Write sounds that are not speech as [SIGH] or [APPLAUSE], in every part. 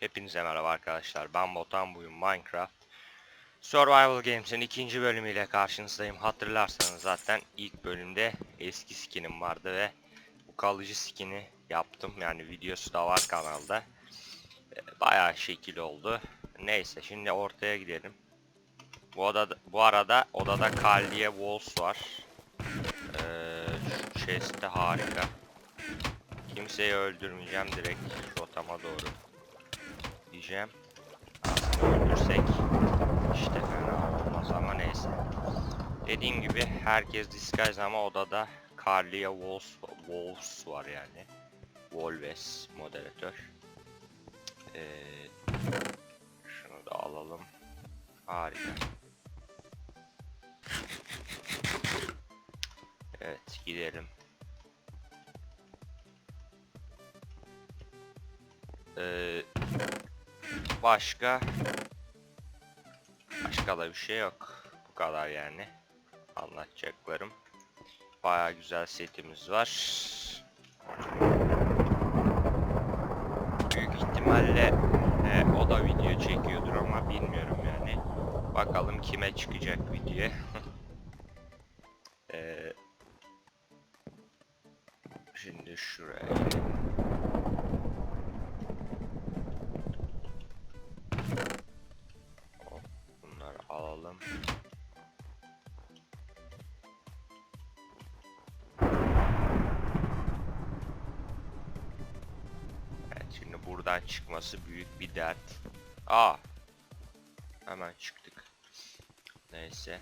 Hepinize merhaba arkadaşlar. Ben Botan bugün Minecraft Survival Games'in ikinci bölümüyle karşınızdayım. Hatırlarsanız zaten ilk bölümde eski skinim vardı ve bu kalıcı skini yaptım. Yani videosu da var kanalda. Ee, Bayağı şekil oldu. Neyse şimdi ortaya gidelim. Bu odada bu arada odada Kaldiye Walls var. Ee, chest de harika. Kimseyi öldürmeyeceğim direkt rotama doğru diyeceğim. Öldürsek işte fena olmaz ama neyse. Dediğim gibi herkes disguise ama odada Carlia Wolves, Wolves var yani. Wolves moderatör. Ee, şunu da alalım. Harika. Evet gidelim. Başka başka da bir şey yok. Bu kadar yani. Anlatacaklarım. Baya güzel setimiz var. Büyük ihtimalle e, o da video çekiyordur ama bilmiyorum yani. Bakalım kime çıkacak video. Ee, [LAUGHS] şimdi şuraya buradan çıkması büyük bir dert. Aa. Hemen çıktık. Neyse.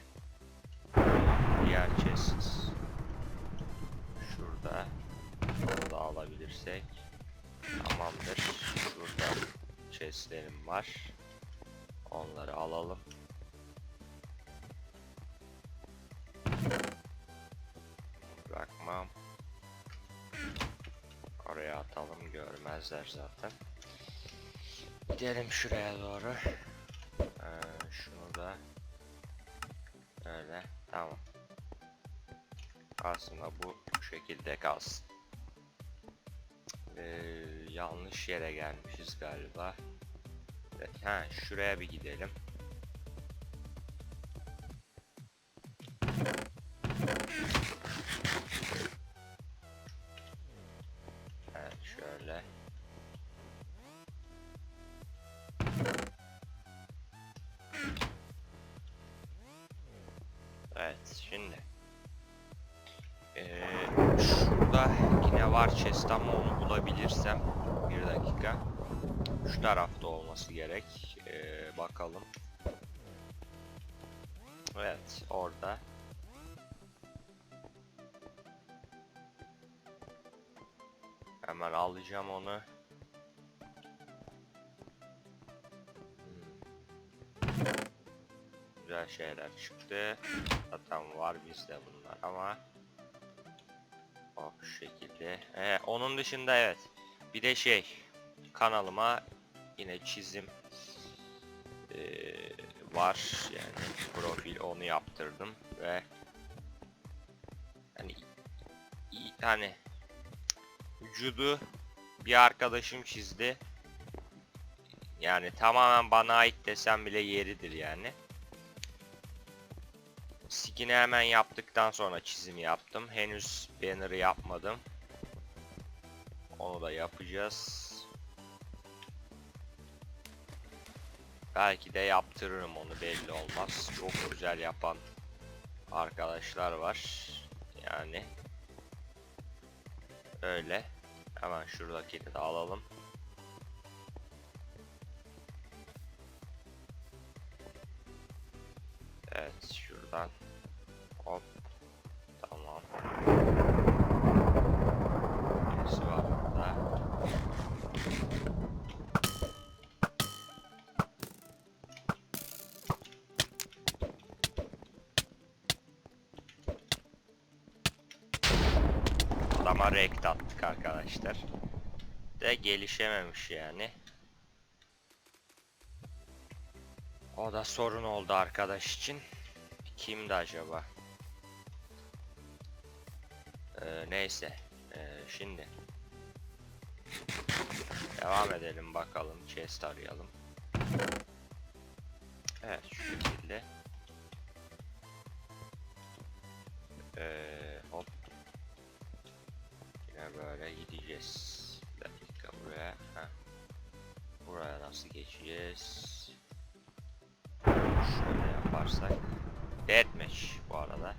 Diğer chest. Şurada. Onu da alabilirsek. Tamamdır. Şurada chestlerim var. Onları alalım. Bırakmam. Oraya atalım görmezler zaten. Gidelim şuraya doğru. Ee, şunu da öyle tamam. Aslında bu bu şekilde kalsın. Ee, yanlış yere gelmişiz galiba. Ha şuraya bir gidelim. Var chest ama onu bulabilirsem bir dakika. Şu tarafta olması gerek. Ee, bakalım. Evet orada. Hemen alacağım onu. Hmm. Güzel şeyler çıktı. Zaten var bizde bunlar ama o şu şekilde. Ee, onun dışında evet. Bir de şey kanalıma yine çizim ee, var yani profil onu yaptırdım ve hani hani vücudu bir arkadaşım çizdi. Yani tamamen bana ait desem bile yeridir yani. Skin'i hemen yaptıktan sonra çizim yaptım. Henüz banner'ı yapmadım. Onu da yapacağız. Belki de yaptırırım onu belli olmaz. Çok güzel yapan arkadaşlar var. Yani öyle. Hemen şuradakini de alalım. Evet şuradan hop tamam. Birisi var burada. Adama rekt attık arkadaşlar. De gelişememiş yani. O da sorun oldu arkadaş için. Kimdi acaba? Ee, neyse. Ee, şimdi. Devam edelim bakalım. Chest arayalım. Evet şu şekilde. Ee, hop. Yine böyle gideceğiz. Bir dakika buraya. Heh. Buraya nasıl geçeceğiz? Şöyle yaparsak. Deathmatch bu arada.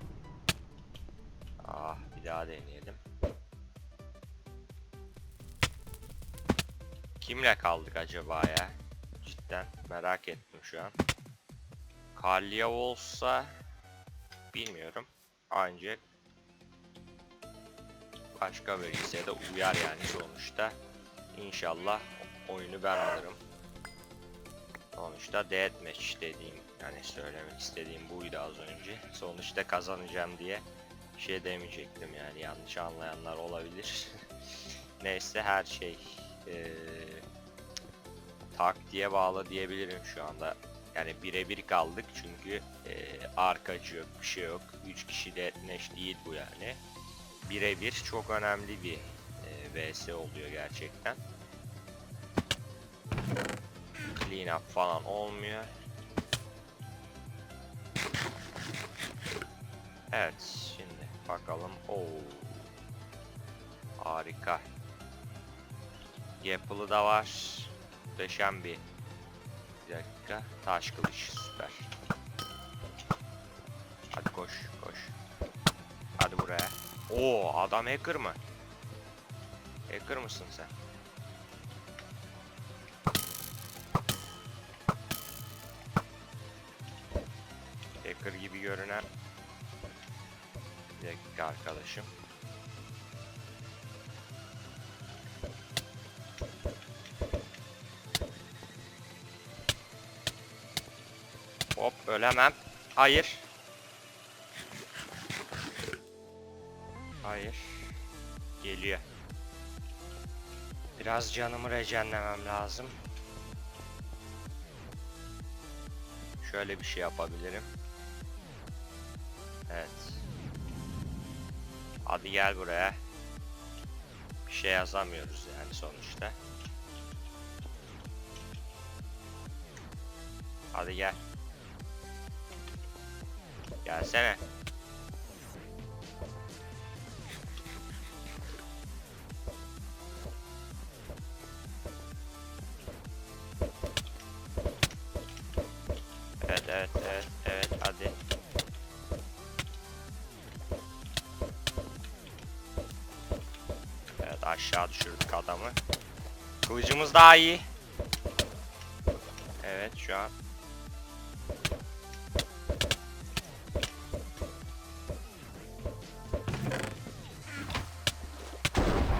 Ah bir daha deneyelim. Kimle kaldık acaba ya? Cidden merak ettim şu an. Kalya olsa bilmiyorum. Ancak başka bölgese de uyar yani sonuçta. İnşallah oyunu ben alırım. Sonuçta deathmatch dediğim yani söylemek istediğim buydu az önce. Sonuçta kazanacağım diye şey demeyecektim yani yanlış anlayanlar olabilir. [LAUGHS] Neyse her şey eee taktiğe bağlı diyebilirim şu anda. Yani birebir kaldık çünkü eee arkacı yok bir şey yok. 3 kişi de neş değil bu yani. Birebir çok önemli bir eee, vs oluyor gerçekten. Clean up falan olmuyor. Evet şimdi bakalım. Oo. Harika. Yapılı da var. Muhteşem bir. Bir dakika. Taş kılıç süper. Hadi koş koş. Hadi buraya. Oo adam hacker mı? Hacker mısın sen? Hacker gibi görünen bir dakika arkadaşım. Hop ölemem. Hayır. Hayır. Geliyor. Biraz canımı rejenlemem lazım. Şöyle bir şey yapabilirim. Evet. Hadi gel buraya. Bir şey yazamıyoruz yani sonuçta. Hadi gel. Gelsene. Aşağı düşürdük adamı. Kılıcımız daha iyi. Evet şu an.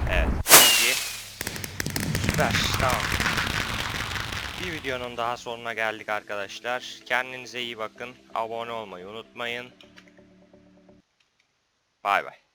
Evet. iyi. Tamam. Bir videonun daha sonuna geldik arkadaşlar. Kendinize iyi bakın. Abone olmayı unutmayın. Bay bay.